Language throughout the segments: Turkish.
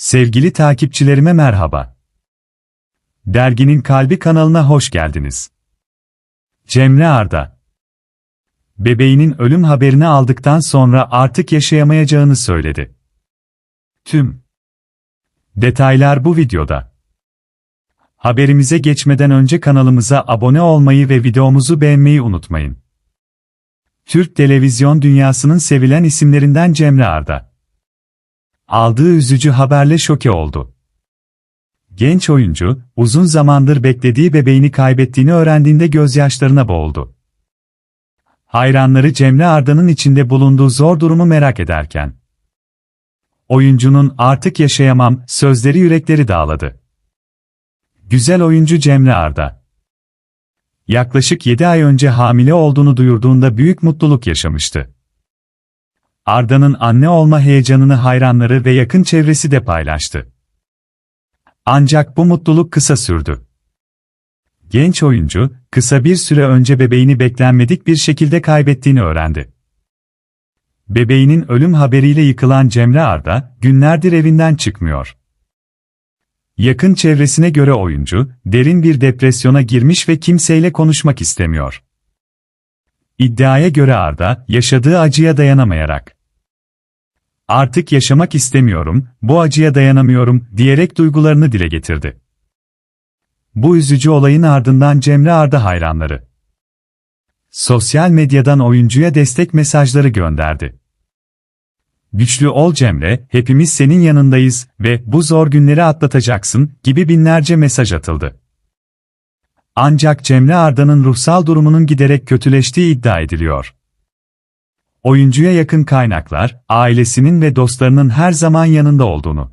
Sevgili takipçilerime merhaba. Derginin Kalbi kanalına hoş geldiniz. Cemre Arda Bebeğinin ölüm haberini aldıktan sonra artık yaşayamayacağını söyledi. Tüm detaylar bu videoda. Haberimize geçmeden önce kanalımıza abone olmayı ve videomuzu beğenmeyi unutmayın. Türk televizyon dünyasının sevilen isimlerinden Cemre Arda aldığı üzücü haberle şoke oldu. Genç oyuncu, uzun zamandır beklediği bebeğini kaybettiğini öğrendiğinde gözyaşlarına boğuldu. Hayranları Cemre Arda'nın içinde bulunduğu zor durumu merak ederken, oyuncunun artık yaşayamam sözleri yürekleri dağladı. Güzel oyuncu Cemre Arda, yaklaşık 7 ay önce hamile olduğunu duyurduğunda büyük mutluluk yaşamıştı. Arda'nın anne olma heyecanını hayranları ve yakın çevresi de paylaştı. Ancak bu mutluluk kısa sürdü. Genç oyuncu, kısa bir süre önce bebeğini beklenmedik bir şekilde kaybettiğini öğrendi. Bebeğinin ölüm haberiyle yıkılan Cemre Arda, günlerdir evinden çıkmıyor. Yakın çevresine göre oyuncu, derin bir depresyona girmiş ve kimseyle konuşmak istemiyor. İddiaya göre Arda, yaşadığı acıya dayanamayarak Artık yaşamak istemiyorum, bu acıya dayanamıyorum diyerek duygularını dile getirdi. Bu üzücü olayın ardından Cemre Arda hayranları sosyal medyadan oyuncuya destek mesajları gönderdi. Güçlü ol Cemre, hepimiz senin yanındayız ve bu zor günleri atlatacaksın gibi binlerce mesaj atıldı. Ancak Cemre Arda'nın ruhsal durumunun giderek kötüleştiği iddia ediliyor. Oyuncuya yakın kaynaklar, ailesinin ve dostlarının her zaman yanında olduğunu.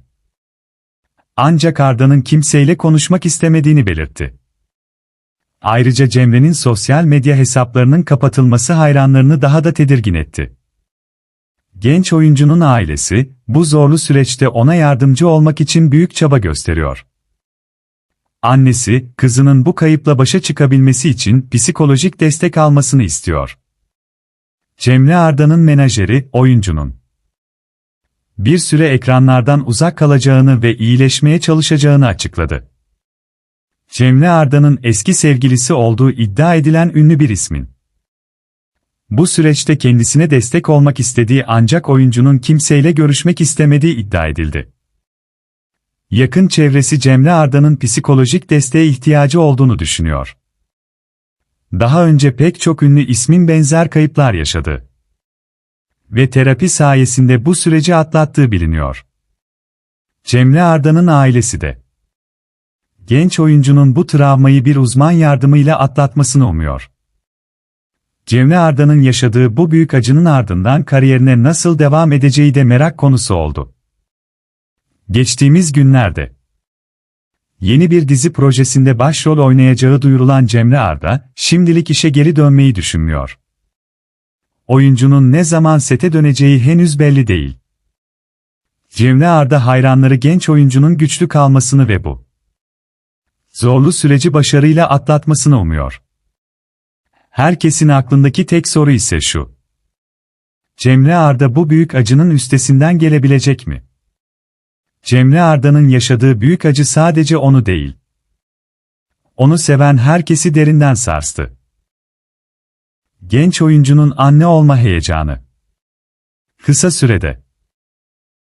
Ancak Arda'nın kimseyle konuşmak istemediğini belirtti. Ayrıca Cemre'nin sosyal medya hesaplarının kapatılması hayranlarını daha da tedirgin etti. Genç oyuncunun ailesi, bu zorlu süreçte ona yardımcı olmak için büyük çaba gösteriyor. Annesi, kızının bu kayıpla başa çıkabilmesi için psikolojik destek almasını istiyor. Cemre Arda'nın menajeri, oyuncunun bir süre ekranlardan uzak kalacağını ve iyileşmeye çalışacağını açıkladı. Cemre Arda'nın eski sevgilisi olduğu iddia edilen ünlü bir ismin. Bu süreçte kendisine destek olmak istediği ancak oyuncunun kimseyle görüşmek istemediği iddia edildi. Yakın çevresi Cemre Arda'nın psikolojik desteğe ihtiyacı olduğunu düşünüyor. Daha önce pek çok ünlü ismin benzer kayıplar yaşadı. Ve terapi sayesinde bu süreci atlattığı biliniyor. Cemre Arda'nın ailesi de. Genç oyuncunun bu travmayı bir uzman yardımıyla atlatmasını umuyor. Cemre Arda'nın yaşadığı bu büyük acının ardından kariyerine nasıl devam edeceği de merak konusu oldu. Geçtiğimiz günlerde Yeni bir dizi projesinde başrol oynayacağı duyurulan Cemre Arda, şimdilik işe geri dönmeyi düşünmüyor. Oyuncunun ne zaman sete döneceği henüz belli değil. Cemre Arda hayranları genç oyuncunun güçlü kalmasını ve bu zorlu süreci başarıyla atlatmasını umuyor. Herkesin aklındaki tek soru ise şu. Cemre Arda bu büyük acının üstesinden gelebilecek mi? Cemre Arda'nın yaşadığı büyük acı sadece onu değil. Onu seven herkesi derinden sarstı. Genç oyuncunun anne olma heyecanı. Kısa sürede